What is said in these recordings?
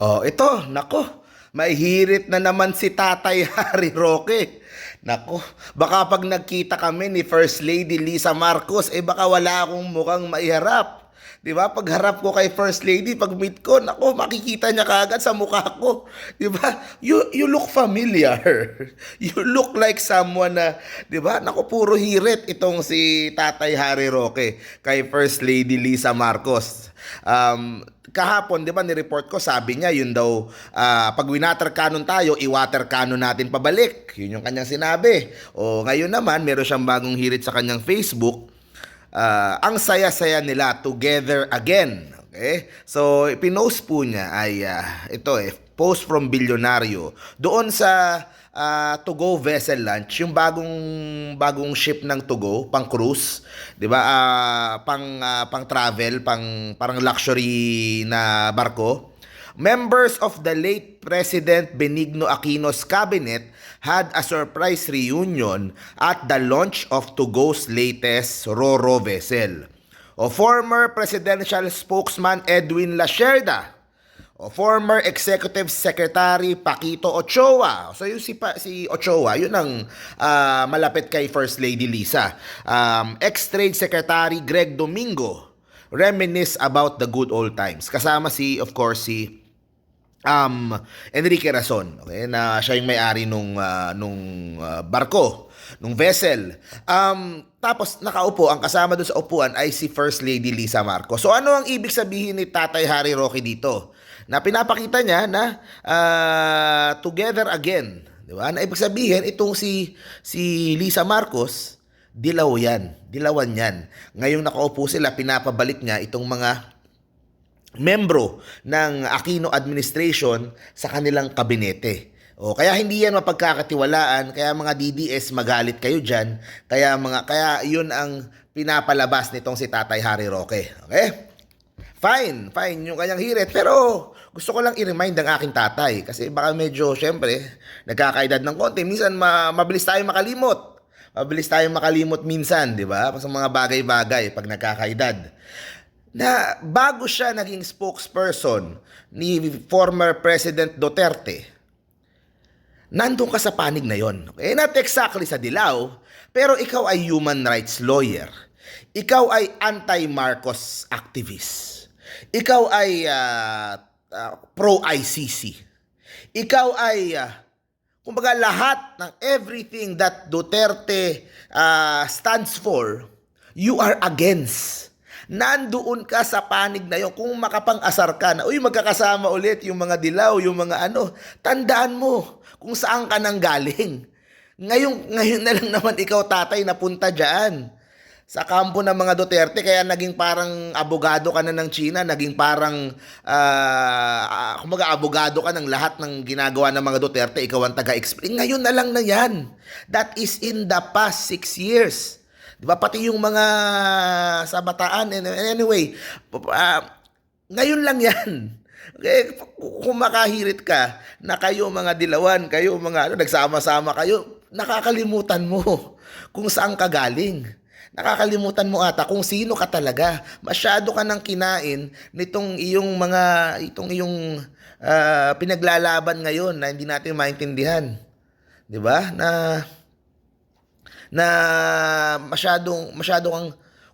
Oh, ito, nako. Mahihirit na naman si Tatay Harry Roque. Nako, baka pag nagkita kami ni First Lady Lisa Marcos, eh baka wala akong mukhang maiharap. 'Di ba? Pag harap ko kay First Lady, pag meet ko, nako, makikita niya kaagad sa mukha ko. 'Di ba? You you look familiar. You look like someone na, 'di ba? Nako, puro hirit itong si Tatay Harry Roque kay First Lady Lisa Marcos. Um, kahapon, 'di ba, ni-report ko, sabi niya, yun daw ah, pag winater cannon tayo, i-water cannon natin pabalik. Yun yung kanyang sinabi. O ngayon naman, meron siyang bagong hirit sa kanyang Facebook. Ah, ang saya-saya nila together again. Okay? So, pinost po niya ay ah, ito eh, post from Bilyonaryo. Doon sa ah, To Go Vessel Launch, yung bagong bagong ship ng To Go, pang cruise, 'di ba? Ah, pang ah, pang travel, pang parang luxury na barko. Members of the late President Benigno Aquino's cabinet had a surprise reunion at the launch of Togo's latest Roro vessel. O former presidential spokesman Edwin Lacerda, o former executive secretary Paquito Ochoa. So yung si, pa, si Ochoa, yun ang ah, malapit kay First Lady Lisa. Um, ex-trade secretary Greg Domingo reminisce about the good old times. Kasama si, of course, si um Enrique Razon okay na siya yung may-ari nung ah, nung ah, barko nung vessel. Um tapos nakaupo ang kasama doon sa upuan ay si First Lady Lisa Marcos. So ano ang ibig sabihin ni Tatay Harry Roque dito? Na pinapakita niya na ah, together again di ba? Na ibig sabihin itong si si Lisa Marcos dilaw yan dilawan yan. Ngayong nakaupo sila pinapabalik niya itong mga membro ng Aquino administration sa kanilang kabinete. O kaya hindi yan mapagkakatiwalaan, kaya mga DDS magalit kayo diyan, kaya mga kaya 'yun ang pinapalabas nitong si Tatay Harry Roque. Okay? Fine, fine yung kanyang hirit, pero gusto ko lang i-remind ang aking tatay kasi baka medyo syempre nagkakaedad ng konti, minsan ma- mabilis tayo makalimot. Mabilis tayo makalimot minsan, di ba? Sa mga bagay-bagay pag nagkakaedad na bago siya naging spokesperson ni former President Duterte, nandun ka sa panig na yon. Okay? Not exactly sa dilaw, pero ikaw ay human rights lawyer. Ikaw ay anti-Marcos activist. Ikaw ay ah, ah, pro-ICC. Ikaw ay, ah, kumbaga lahat ng everything that Duterte ah, stands for, you are against nandoon ka sa panig na yun. Kung makapang-asar ka na, uy, magkakasama ulit yung mga dilaw, yung mga ano, tandaan mo kung saan ka nang galing. Ngayon, ngayon na lang naman ikaw, tatay, napunta dyan sa kampo ng mga Duterte kaya naging parang abogado ka na ng China, naging parang ah ah, kumbaga abogado ka ng lahat ng ginagawa ng mga Duterte, ikaw ang taga-explain. Ngayon na lang na yan. That is in the past six years. Di ba? Pati yung mga sa bataan. Anyway, ah, ngayon lang yan. Okay, kung makahirit ka na kayo mga dilawan, kayo mga ano, nagsama-sama kayo, nakakalimutan mo kung saan ka galing. Nakakalimutan mo ata kung sino ka talaga. Masyado ka nang kinain nitong iyong mga itong iyong ah, pinaglalaban ngayon na hindi natin maintindihan. 'Di ba? Na na masyadong masyadong kang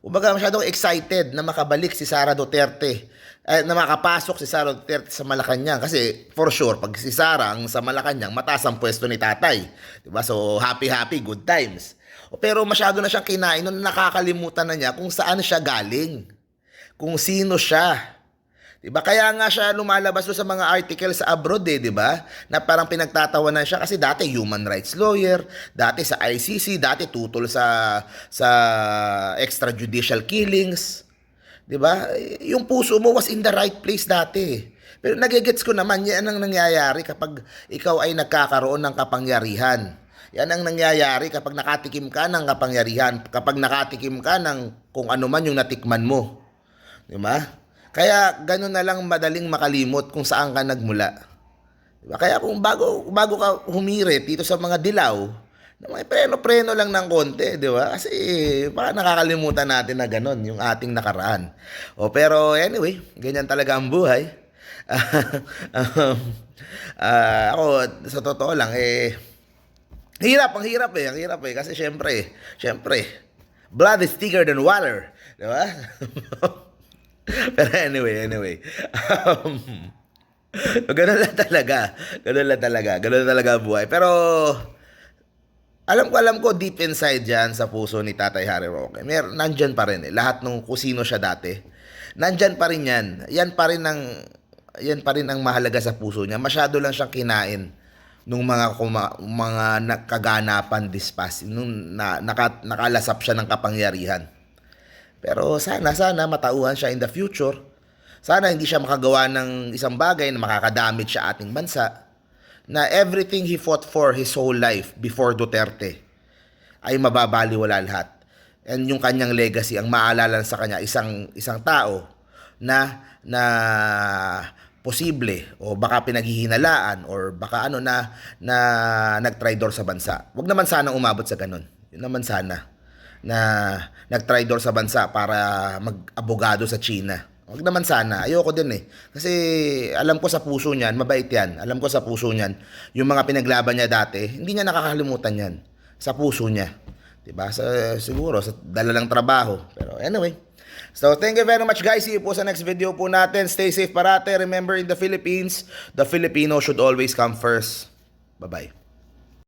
Kumbaga masyadong excited na makabalik si Sara Duterte. Eh, na makapasok si Sara Duterte sa Malacanang. Kasi for sure, pag si Sara ang sa Malacanang, mataas ang pwesto ni tatay. Diba? So happy-happy, good times. Pero masyado na siyang kinain nung nakakalimutan na niya kung saan siya galing. Kung sino siya. Diba? Kaya nga siya lumalabas sa mga article sa abroad eh, di ba? Na parang pinagtatawanan siya kasi dati human rights lawyer, dati sa ICC, dati tutol sa sa extrajudicial killings. Di ba? Yung puso mo was in the right place dati. Pero nagigets ko naman, yan ang nangyayari kapag ikaw ay nagkakaroon ng kapangyarihan. Yan ang nangyayari kapag nakatikim ka ng kapangyarihan, kapag nakatikim ka ng kung ano man yung natikman mo. Di ba? Kaya ganun na lang madaling makalimot kung saan ka nagmula. Diba? Kaya kung bago, bago ka humirit dito sa mga dilaw, na may preno-preno lang ng konti, di ba? Kasi baka nakakalimutan natin na ganun, yung ating nakaraan. O pero anyway, ganyan talaga ang buhay. um, ah, ako, sa totoo lang, eh, hirap, ang hirap eh, ang hirap eh. Kasi syempre, syempre, blood is thicker than water. Di ba? Pero anyway, anyway. Um, ganun lang talaga. Ganun lang talaga. Ganun lang talaga buhay. Pero, alam ko, alam ko, deep inside dyan sa puso ni Tatay Harry Roque, mer nandyan pa rin eh. Lahat nung kusino siya dati, nandyan pa rin yan. Yan pa rin ang, yan pa rin ang mahalaga sa puso niya. Masyado lang siyang kinain nung mga kuma, mga na- kaganapan this past, nung na, naka, nakalasap siya ng kapangyarihan. Pero sana, sana matauhan siya in the future. Sana hindi siya makagawa ng isang bagay na makakadamage sa ating bansa na everything he fought for his whole life before Duterte ay mababaliwala lahat. And yung kanyang legacy, ang maalala sa kanya, isang, isang tao na, na posible o baka pinaghihinalaan or baka ano na, na nag-traitor sa bansa. Huwag naman sana umabot sa ganun. Yun naman sana na nag-traitor sa bansa para mag-abogado sa China. Huwag naman sana. Ayoko din eh. Kasi alam ko sa puso niyan, mabait yan. Alam ko sa puso niyan, yung mga pinaglaban niya dati, hindi niya nakakalimutan yan. Sa puso niya. 'Di ba? Sa, siguro, sa dala ng trabaho. Pero anyway. So, thank you very much guys. See you po sa next video po natin. Stay safe parate. Remember, in the Philippines, the Filipino should always come first. Bye-bye.